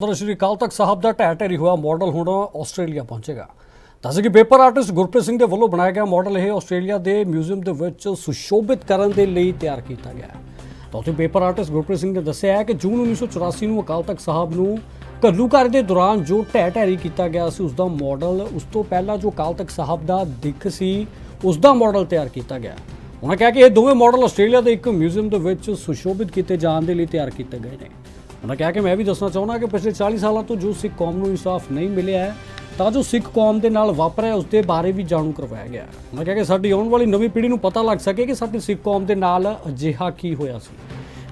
ਸਦਰ ਸ਼੍ਰੀ ਅਕਾਲ ਤਖਤ ਸਾਹਿਬ ਦਾ ਢਹਿ ਢੇਰੀ ਹੋਇਆ ਮਾਡਲ ਹੁਣ ਆਸਟ੍ਰੇਲੀਆ ਪਹੁੰਚੇਗਾ। ਦੱਸ ਕਿ ਪੇਪਰ ਆਰਟਿਸਟ ਗੁਰਪ੍ਰੀਤ ਸਿੰਘ ਦੇ ਵੱਲੋਂ ਬਣਾਇਆ ਗਿਆ ਮਾਡਲ ਇਹ ਆਸਟ੍ਰੇਲੀਆ ਦੇ ਮਿਊਜ਼ੀਅਮ ਦੇ ਵਿੱਚ ਸੁਸ਼ੋਭਿਤ ਕਰਨ ਦੇ ਲਈ ਤਿਆਰ ਕੀਤਾ ਗਿਆ ਹੈ। ਤਾਂ ਉੱਥੇ ਪੇਪਰ ਆਰਟਿਸਟ ਗੁਰਪ੍ਰੀਤ ਸਿੰਘ ਨੇ ਦੱਸਿਆ ਹੈ ਕਿ ਜੂਨ 1984 ਨੂੰ ਅਕਾਲ ਤਖਤ ਸਾਹਿਬ ਨੂੰ ਘੱਲੂਘਰ ਦੇ ਦੌਰਾਨ ਜੋ ਢਹਿ ਢੇਰੀ ਕੀਤਾ ਗਿਆ ਸੀ ਉਸ ਦਾ ਮਾਡਲ, ਉਸ ਤੋਂ ਪਹਿਲਾਂ ਜੋ ਅਕਾਲ ਤਖਤ ਸਾਹਿਬ ਦਾ ਦਿੱਖ ਸੀ ਉਸ ਦਾ ਮਾਡਲ ਤਿਆਰ ਕੀਤਾ ਗਿਆ ਉਹਨਾਂ ਕਿਹਾ ਕਿ ਇਹ ਦੋਵੇਂ ਮਾਡਲ ਆਸਟ੍ਰੇਲੀਆ ਦੇ ਇੱਕ ਮਿਊਜ਼ੀਅਮ ਦੇ ਵਿੱਚ ਸੁਸ਼ੋਭਿਤ ਕੀਤੇ ਜਾਣ ਦੇ ਲਈ ਤਿਆਰ ਕੀਤੇ ਗਏ ਨੇ। ਉਹਨਾਂ ਕਿਹਾ ਕਿ ਮੈਂ ਵੀ ਦੱਸਣਾ ਚਾਹੁੰਦਾ ਕਿ ਪਿਛਲੇ 40 ਸਾਲਾਂ ਤੋਂ ਜੋ ਸਿੱਖ ਕੌਮ ਨੂੰ ਇਨਸਾਫ ਨਹੀਂ ਮਿਲਿਆ ਹੈ, ਤਾਂ ਜੋ ਸਿੱਖ ਕੌਮ ਦੇ ਨਾਲ ਵਾਪਰਿਆ, ਉਸ ਦੇ ਬਾਰੇ ਵੀ ਜਾਣੂ ਕਰਵਾਇਆ ਗਿਆ ਉਹਨਾਂ ਕਿਹਾ ਕਿ ਸਾਡੀ ਆਉਣ ਵਾਲੀ ਨਵੀਂ ਪੀੜ੍ਹੀ ਨੂੰ ਪਤਾ ਲੱਗ ਸਕੇ ਕਿ ਸਾਡੀ ਸਿੱਖ ਕੌਮ ਦੇ ਨਾਲ ਅਜਿਹਾ ਕੀ ਹੋਇਆ ਸੀ,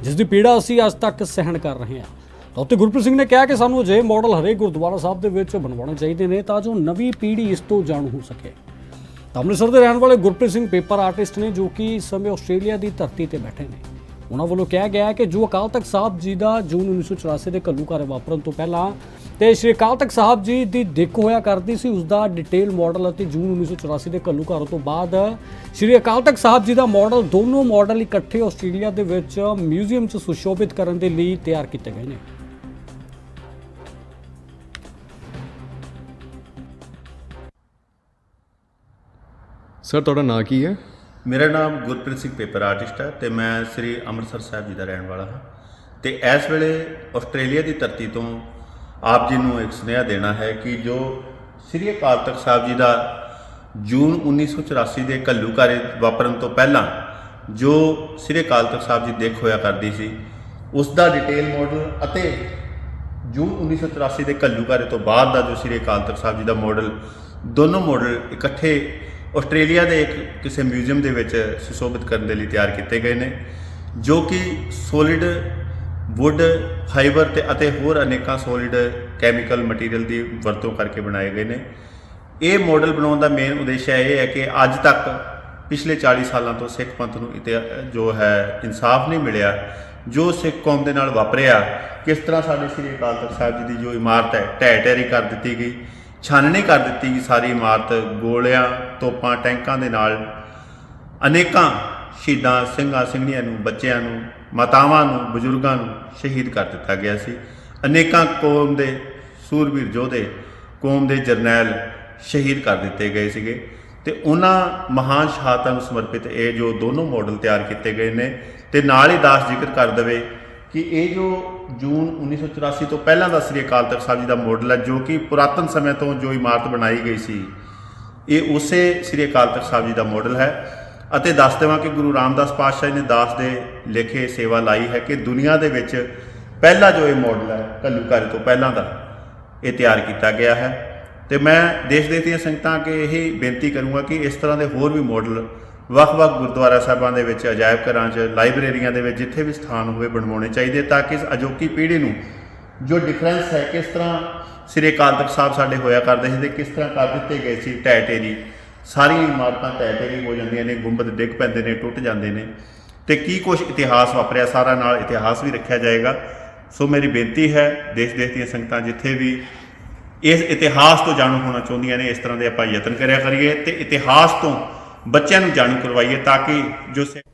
ਜਿਸ ਦੀ ਪੀੜਾ ਅਸੀਂ ਅੱਜ ਤੱਕ ਸਹਿਣ ਕਰ ਰਹੇ ਹਾਂ। ਤਾਂ ਉੱਤੇ ਗੁਰਪ੍ਰੀਤ ਸਿੰਘ ਨੇ ਕਿਹਾ ਕਿ ਸਾਨੂੰ ਅਜਿਹੇ ਮਾਡਲ ਹਰੇਕ ਗੁਰਦੁਆਰਾ ਸਾਹਿਬ ਦੇ ਵਿੱਚ ਬਣਵਾਉਣੇ ਚਾਹੀਦੇ ਨੇ, ਤਾਂ ਜੋ ਨਵੀਂ ਪੀੜ੍ਹੀ ਇਸ ਤੋਂ ਜਾਣੂ ਹੋ ਸਕੇ। ਤਾਂ ਅੰਮ੍ਰਿਤਸਰ ਦੇ ਰਹਿਣ ਵਾਲੇ ਗੁਰਪ੍ਰੀਤ ਸਿੰਘ ਪੇਪਰ ਆਰਟਿਸਟ ਨੇ ਜੋ ਕਿ ਇਸ ਸਮੇਂ ਆਸਟ੍ਰੇਲੀਆ ਦੀ ਧਰਤੀ ਤੇ ਬੈਠੇ ਨੇ। ਉਹਨਾਂ ਵੱਲੋਂ ਕਿਹਾ ਗਿਆ ਹੈ ਕਿ ਜੋ ਅਕਾਲ ਤਖਤ ਸਾਹਿਬ ਜੀ ਦਾ ਜੂਨ 1984 ਦੇ ਘੱਲੂਘਾਰੇ ਵਾਪਰਨ ਤੋਂ ਪਹਿਲਾਂ ਤੇ ਸ਼੍ਰੀ ਅਕਾਲ ਤਖਤ ਸਾਹਿਬ ਜੀ ਦੀ ਦਿੱਖ ਹੋਇਆ ਕਰਦੀ ਸੀ, ਉਸ ਦਾ ਡਿਟੇਲ ਮਾਡਲ ਅਤੇ ਜੂਨ 1984 ਦੇ ਘੱਲੂਘਾਰੇ ਤੋਂ ਬਾਅਦ ਸ਼੍ਰੀ ਅਕਾਲ ਤਖਤ ਸਾਹਿਬ ਜੀ ਦਾ ਮਾਡਲ ਦੋਨੋਂ ਮਾਡਲ ਇਕੱਠੇ ਆਸਟ੍ਰੇਲੀਆ ਦੇ ਵਿੱਚ ਮਿਊਜ਼ੀਅਮ 'ਚ ਸੁਸ਼ੋਭਿਤ ਕਰਨ ਦੇ ਲਈ ਤਿਆਰ ਕੀਤੇ ਗਏ ਨੇ। ਸਰ ਤੁਹਾਡਾ ਨਾਂ ਕੀ ਹੈ? ਮੇਰਾ ਨਾਮ ਗੁਰਪ੍ਰੀਤ ਸਿੰਘ ਪੇਪਰ ਆਰਟਿਸਟ ਹੈ ਤੇ ਮੈਂ ਸ੍ਰੀ ਅੰਮ੍ਰਿਤਸਰ ਸਾਹਿਬ ਜੀ ਦਾ ਰਹਿਣ ਵਾਲਾ ਹਾਂ। ਤੇ ਇਸ ਵੇਲੇ ਆਸਟ੍ਰੇਲੀਆ ਦੀ ਧਰਤੀ ਤੋਂ ਆਪ ਜੀ ਨੂੰ ਇੱਕ ਸੁਨੇਹਾ ਦੇਣਾ ਹੈ ਕਿ ਜੋ ਸ੍ਰੀ ਅਕਾਲ ਤਖਤ ਸਾਹਿਬ ਜੀ ਦਾ ਜੂਨ 1984 ਦੇ ਘੱਲੂਘਾਰੇ ਵਾਪਰਨ ਤੋਂ ਪਹਿਲਾਂ ਜੋ ਸ੍ਰੀ ਅਕਾਲ ਤਖਤ ਸਾਹਿਬ ਜੀ ਦੇਖ ਹੋਇਆ ਕਰਦੀ ਸੀ, ਉਸ ਦਾ ਡਿਟੇਲ ਮਾਡਲ ਅਤੇ ਜੂਨ 1984 ਦੇ ਘੱਲੂਘਾਰੇ ਤੋਂ ਬਾਅਦ ਦਾ ਜੋ ਸ੍ਰੀ ਅਕਾਲ ਤਖਤ ਸਾਹਿਬ ਜੀ ਦਾ ਮਾਡਲ ਦੋਨੋਂ ਮਾਡਲ ਇਕੱਠੇ ਆਸਟ੍ਰੇਲੀਆ ਦੇ ਇੱਕ ਕਿਸੇ ਮਿਊਜ਼ੀਅਮ ਦੇ ਵਿੱਚ ਸੁਸ਼ੋਭਿਤ ਕਰਨ ਦੇ ਲਈ ਤਿਆਰ ਕੀਤੇ ਗਏ ਨੇ, ਜੋ ਕਿ ਸੋਲਿਡ ਵੁੱਡ ਫਾਈਬਰ ਤੇ ਅਤੇ ਹੋਰ ਅਨੇਕਾਂ ਸੋਲਿਡ ਕੈਮੀਕਲ ਮਟੀਰੀਅਲ ਦੀ ਵਰਤੋਂ ਕਰਕੇ ਬਣਾਏ ਗਏ ਨੇ। ਇਹ ਮਾਡਲ ਬਣਾਉਣ ਦਾ ਮੇਨ ਉਦੇਸ਼ ਇਹ ਹੈ ਕਿ ਅੱਜ ਤੱਕ ਪਿਛਲੇ 40 ਸਾਲਾਂ ਤੋਂ ਸਿੱਖ ਪੰਥ ਨੂੰ ਇਤਿਹਾ- ਜੋ ਹੈ, ਇਨਸਾਫ ਨਹੀਂ ਮਿਲਿਆ, ਜੋ ਸਿੱਖ ਕੌਮ ਦੇ ਨਾਲ ਵਾਪਰਿਆ, ਕਿਸ ਤਰ੍ਹਾਂ ਸਾਡੇ ਸ੍ਰੀ ਅਕਾਲ ਤਖਤ ਸਾਹਿਬ ਜੀ ਦੀ ਜੋ ਇਮਾਰਤ ਹੈ ਢਹਿ ਢੇਰੀ ਕਰ ਦਿੱਤੀ ਗਈ। ਛਾਨਣੀ ਕਰ ਦਿੱਤੀ ਗਈ ਸਾਰੀ ਇਮਾਰਤ, ਗੋਲਿਆਂ, ਤੋਪਾਂ, ਟੈਂਕਾਂ ਦੇ ਨਾਲ। ਅਨੇਕਾਂ ਸ਼ਹੀਦਾਂ, ਸਿੰਘਾਂ, ਸਿੰਘਣੀਆਂ ਨੂੰ, ਬੱਚਿਆਂ ਨੂੰ, ਮਾਤਾਵਾਂ ਨੂੰ, ਬਜ਼ੁਰਗਾਂ ਨੂੰ ਸ਼ਹੀਦ ਕਰ ਦਿੱਤਾ ਗਿਆ ਸੀ। ਅਨੇਕਾਂ ਕੌਮ ਦੇ, ਸੂਰਬੀਰ ਯੋਧੇ ਕੌਮ ਦੇ ਜਰਨੈਲ ਸ਼ਹੀਦ ਕਰ ਦਿੱਤੇ ਗਏ ਸੀਗੇ। ਤੇ ਉਹਨਾਂ ਮਹਾਨ ਸ਼ਹਾਦਤਾਂ ਨੂੰ ਸਮਰਪਿਤ ਇਹ ਜੋ ਦੋਨੋਂ ਮਾਡਲ ਤਿਆਰ ਕੀਤੇ ਗਏ ਨੇ, ਤੇ ਨਾਲ ਹੀ ਦਾਸ ਜ਼ਿਕਰ ਕਰ ਦਵੇ ਕਿ ਇਹ ਜੋ ਜੂਨ 1984 ਤੋਂ ਪਹਿਲਾਂ ਦਾ ਸ੍ਰੀ ਅਕਾਲ ਤਖਤ ਸਾਹਿਬ ਜੀ ਦਾ ਮਾਡਲ ਹੈ, ਜੋ ਕਿ ਪੁਰਾਤਨ ਸਮੇਂ ਤੋਂ ਜੋ ਇਮਾਰਤ ਬਣਾਈ ਗਈ ਸੀ। ਇਹ ਉਸੇ ਸ੍ਰੀ ਅਕਾਲ ਤਖਤ ਸਾਹਿਬ ਜੀ ਦਾ ਮਾਡਲ ਹੈ ਅਤੇ ਦੱਸ ਦੇਵਾਂ ਕਿ ਗੁਰੂ ਰਾਮਦਾਸ ਪਾਤਸ਼ਾਹ ਜੀ ਨੇ ਦਾਸ ਦੇ ਲੇਖੇ ਸੇਵਾ ਲਾਈ ਹੈ ਕਿ ਦੁਨੀਆ ਦੇ ਵਿੱਚ ਪਹਿਲਾ ਜੋ ਇਹ ਮਾਡਲ ਹੈ, ਘੱਲੂਘਾਰੇ ਤੋਂ ਪਹਿਲਾਂ ਦਾ, ਇਹ ਤਿਆਰ ਕੀਤਾ ਗਿਆ ਹੈ। ਤੇ ਮੈਂ ਦੇਸ਼ ਦੇ ਦੀਆਂ ਸੰਗਤਾਂ ਕਿ ਇਹ ਬੇਨਤੀ ਕਰੂੰਗਾ ਕਿ ਇਸ ਤਰ੍ਹਾਂ ਦੇ ਹੋਰ ਵੀ ਮਾਡਲ ਵੱਖ-ਵੱਖ ਗੁਰਦੁਆਰਾ ਸਾਹਿਬਾਂ ਦੇ ਵਿੱਚ, ਅਜਾਇਬ ਘਰਾਂ 'ਚ, ਲਾਇਬ੍ਰੇਰੀਆਂ ਦੇ ਵਿੱਚ ਜਿੱਥੇ ਵੀ ਸਥਾਨ ਹੋਵੇ ਬਣਵਾਉਣੇ ਚਾਹੀਦੇ ਤਾਂ ਕਿ ਇਸ ਅਜੋਕੀ ਪੀੜ੍ਹੀ ਨੂੰ ਜੋ ਡਿਫਰੈਂਸ ਹੈ, ਕਿਸ ਤਰ੍ਹਾਂ ਸ੍ਰੀ ਅਕਾਲ ਤਖਤ ਸਾਹਿਬ ਸਾਡੇ ਹੋਇਆ ਕਰਦੇ ਸੀ ਤੇ ਕਿਸ ਤਰ੍ਹਾਂ ਕਰ ਦਿੱਤੇ ਗਏ ਸੀ ਢਹਿ ਢੇਰੀ ਸਾਰੀਆਂ ਇਮਾਰਤਾਂ ਢਹਿ ਢੇਰੀ ਹੋ ਜਾਂਦੀਆਂ ਨੇ, ਗੁੰਬਦ ਡਿੱਗ ਪੈਂਦੇ ਨੇ, ਟੁੱਟ ਜਾਂਦੇ ਨੇ। ਤੇ ਕੀ ਕੁਝ ਇਤਿਹਾਸ ਵਾਪਰਿਆ, ਸਾਰਾ ਨਾਲ ਇਤਿਹਾਸ ਵੀ ਰੱਖਿਆ ਜਾਏਗਾ। ਸੋ ਮੇਰੀ ਬੇਨਤੀ ਹੈ ਦੇਸ਼ ਦੇਸ਼ ਦੀਆਂ ਸੰਗਤਾਂ ਜਿੱਥੇ ਵੀ ਇਸ ਇਤਿਹਾਸ ਤੋਂ ਜਾਣੂ ਹੋਣਾ ਚਾਹੁੰਦੀਆਂ ਨੇ, ਇਸ ਤਰ੍ਹਾਂ ਦੇ ਆਪਾਂ ਯਤਨ ਕਰਿਆ ਕਰੀਏ ਤੇ ਇਤਿਹਾਸ ਤੋਂ ਬੱਚਿਆਂ ਨੂੰ ਜਾਣੂ ਕਰਵਾਈਏ ਤਾਂ ਕਿ ਜੋ ਸਿੱਖ